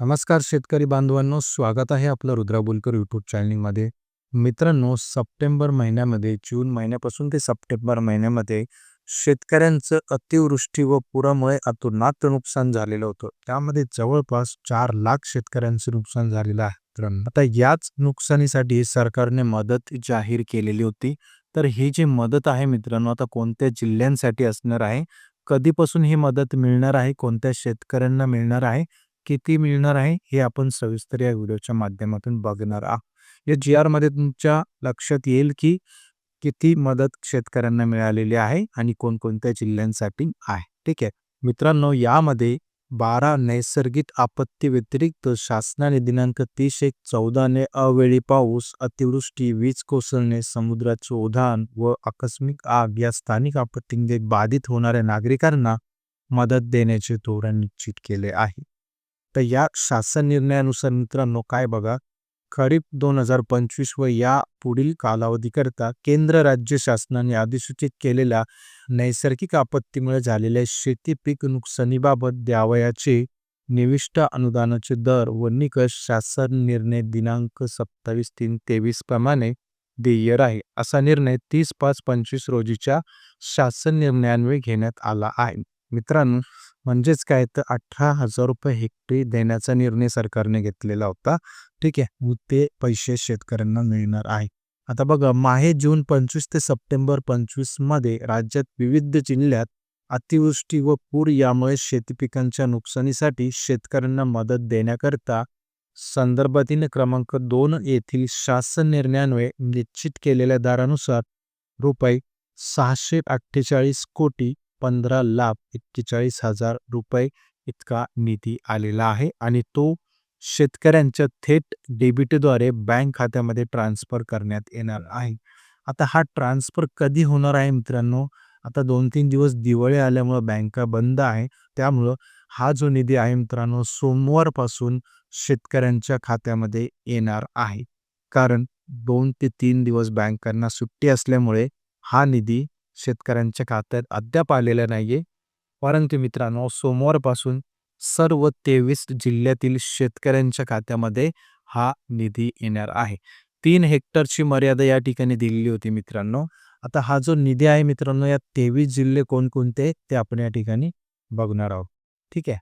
नमस्कार शेतकरी बांधवांनो स्वागत आहे आपलं रुद्रा बोलकर यूट्यूब चॅनलमध्ये मित्रांनो सप्टेंबर महिन्यामध्ये जून महिन्यापासून ते सप्टेंबर महिन्यामध्ये शेतकऱ्यांचं अतिवृष्टी व पुरामुळे अतोनात नुकसान झालेलं होतं. त्यामध्ये जवळपास चार लाख शेतकऱ्यांचं नुकसान झालेलं आहे मित्रांनो. आता याच नुकसानीसाठी सरकारने मदत जाहीर केलेली होती. तर ही जी मदत आहे मित्रांनो आता कोणत्या जिल्ह्यांसाठी असणार आहे? कधीपासून ही मदत मिळणार आहे? कोणत्या शेतकऱ्यांना मिळणार आहे? किती मिळणार आहे हे आपण सविस्तर या व्हिडिओच्या माध्यमातून बघणार आहोत या जी आरमध्ये तुमच्या लक्षात येईल की किती मदत शेतकऱ्यांना मिळालेली आहे आणि कोणकोणत्या जिल्ह्यांसाठी आहे. ठीक आहे. मित्रांनो यामध्ये बारा नैसर्गिक आपत्ती व्यतिरिक्त शासनाने दिनांक तीस एक चौदाने अवेळी पाऊस अतिवृष्टी वीज कोसळणे समुद्राचे उधाण व आकस्मिक आग या स्थानिक आपत्तींमध्ये बाधित होणाऱ्या नागरिकांना मदत देण्याचे धोरण निश्चित केले आहे. तर या शासन निर्णयानुसार मित्रांनो काय बघा खरीप दोन हजार पंचवीस व या पुढील कालावधीकरता केंद्र राज्य शासनाने अधिसूचित केलेल्या नैसर्गिक आपत्तीमुळे झालेल्या शेती पीक नुकसानीबाबत द्यावयाचे निविष्ट अनुदानाचे दर व निकष शासन निर्णय दिनांक सत्तावीस तीन तेवीस प्रमाणे देय आहे असा निर्णय तीस पाच पंचवीस रोजीच्या शासन निर्णयान्वये घेण्यात आला आहे. मित्रांनो म्हणजेच काय? तर अठरा हजार रुपये हेक्टरी देण्याचा निर्णय सरकारने घेतलेला होता. ठीक आहे. मग ते पैसे शेतकऱ्यांना मिळणार आहे. आता बघा माहे जून पंचवीस ते सप्टेंबर पंचवीसमध्ये राज्यात विविध जिल्ह्यात अतिवृष्टी व पूर यामुळे शेती पिकांच्या नुकसानीसाठी शेतकऱ्यांना मदत देण्याकरता संदर्भातील क्रमांक दोन येथील शासन निर्णयान्वये निश्चित केलेल्या दरानुसार रुपये सहाशे अठ्ठेचाळीस कोटी पंधरा लाख एक्केचाळीस हजार रुपये इतका निधी आलेला आहे आणि तो शेतकऱ्यांच्या थेट डेबिटद्वारे बँक खात्यामध्ये ट्रान्सफर करण्यात येणार आहे. आता हा ट्रान्सफर कधी होणार आहे मित्रांनो? आता दोन तीन दिवस दिवाळी आल्यामुळं बँका बंद आहे. त्यामुळं हा जो निधी आहे मित्रांनो सोमवारपासून शेतकऱ्यांच्या खात्यामध्ये येणार आहे. कारण दोन ते तीन दिवस बँकांना सुट्टी असल्यामुळे हा निधी शेतकऱ्यांच्या खात्यात अद्याप आलेला नाहीये. परंतु मित्रांनो सोमवारपासून सर्व तेवीस जिल्ह्यातील शेतकऱ्यांच्या खात्यामध्ये हा निधी येणार आहे. तीन हेक्टरची मर्यादा या ठिकाणी दिलेली होती मित्रांनो. आता हा जो निधी आहे मित्रांनो या तेवीस जिल्हे कोणकोणते ते आपण या ठिकाणी बघणार आहोत. ठीक आहे?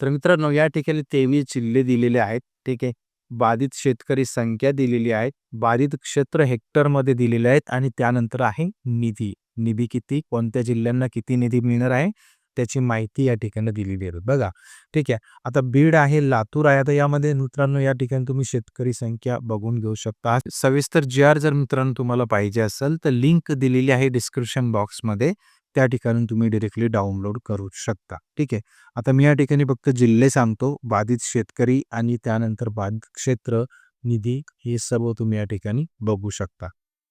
तर मित्रांनो या ठिकाणी तेवीस जिल्हे दिलेले आहेत. ठीक आहे? बाधित शेतकरी संख्या दिलेली आहे. बाधित क्षेत्र हेक्टरमध्ये दिलेले आहेत आणि त्यानंतर आहे निधी. निधी किती कोणत्या जिल्ह्यांना किती निधी मिळणार आहे त्याची माहिती या ठिकाणी दिलेली आहे. बघा ठीक आहे. आता बीड आहे लातूर आहे. आता यामध्ये मित्रांनो या ठिकाणी तुम्ही शेतकरी संख्या बघून घेऊ शकता. सविस्तर जी आर जर मित्रांनो तुम्हाला पाहिजे असेल तर लिंक दिलेली आहे डिस्क्रिप्शन बॉक्समध्ये. त्या ठिकाणी तुम्ही डिरेक्टली डाउनलोड करू शकता. ठीक आहे. आता मी या ठिकाणी फक्त जिल्हे सांगतो. बाधित शेतकरी आणि त्यानंतर बाधित क्षेत्र निधी हे सर्व तुम्ही या ठिकाणी बघू शकता.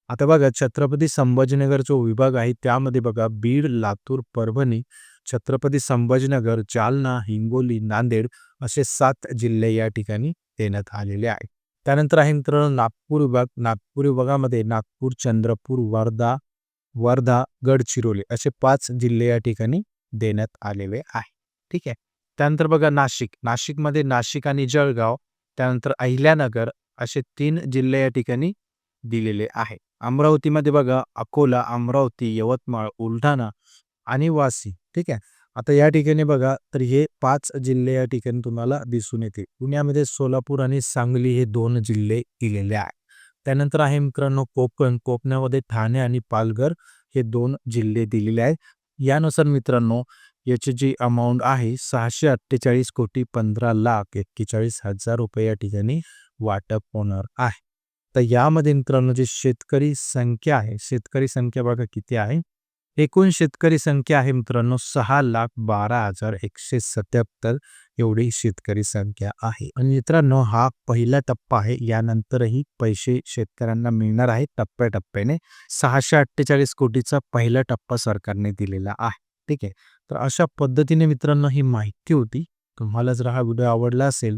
आता बघा छत्रपती संभाजीनगर जो विभाग आहे त्यामध्ये बघा बीड लातूर परभणी छत्रपती संभाजीनगर जालना हिंगोली नांदेड असे सात जिल्हे या ठिकाणी देण्यात आलेले आहे. त्यानंतर आहे मित्रांनो नागपूर विभाग. नागपूर विभागामध्ये नागपूर चंद्रपूर वर्धा वर्धा गडचिरोली असे पाच जिल्हे या ठिकाणी देण्यात आलेले आहे. ठीक आहे. त्यानंतर बघा नाशिक. नाशिकमध्ये नाशिक आणि जळगाव त्यानंतर अहिल्यानगर असे तीन जिल्हे या ठिकाणी दिलेले आहे. अमरावतीमध्ये बघा अकोला अमरावती यवतमाळ बुलढाणा आणि वासी ठीक आहे? आता या ठिकाणी बघा तर हे पाच जिल्हे या ठिकाणी तुम्हाला दिसून येते पुण्यामध्ये सोलापूर आणि सांगली हे दोन जिल्हे दिलेले आहे. त्यानंतर आहे मित्रांनो कोकण कोकणामध्ये ठाणे आणि पालघर हे दोन जिल्हे दिलेले आहेत. यानुसार मित्रांनो याची जी अमाऊंट आहे सहाशे अठ्ठेचाळीस कोटी पंधरा लाख एक्केचाळीस हजार रुपये या ठिकाणी वाटप होणार आहे. तर यामध्ये मित्रांनो जी शेतकरी संख्या आहे शेतकरी संख्या बघा किती आहे. एकूण शेतकरी संख्या आहे मित्रांनो सहा लाख बारा हजार एकशे सत्याहत्तर एवढी शेतकरी संख्या आहे. आणि मित्रांनो हा पहिला टप्पा आहे यानंतरही पैसे शेतकऱ्यांना मिळणार आहे टप्प्याटप्प्याने. सहाशे अठ्ठेचाळीस कोटीचा पहिला टप्पा सरकारने दिलेला आहे. ठीक आहे. तर अशा पद्धतीने मित्रांनो ही माहिती होती. तुम्हाला जर हा व्हिडिओ आवडला असेल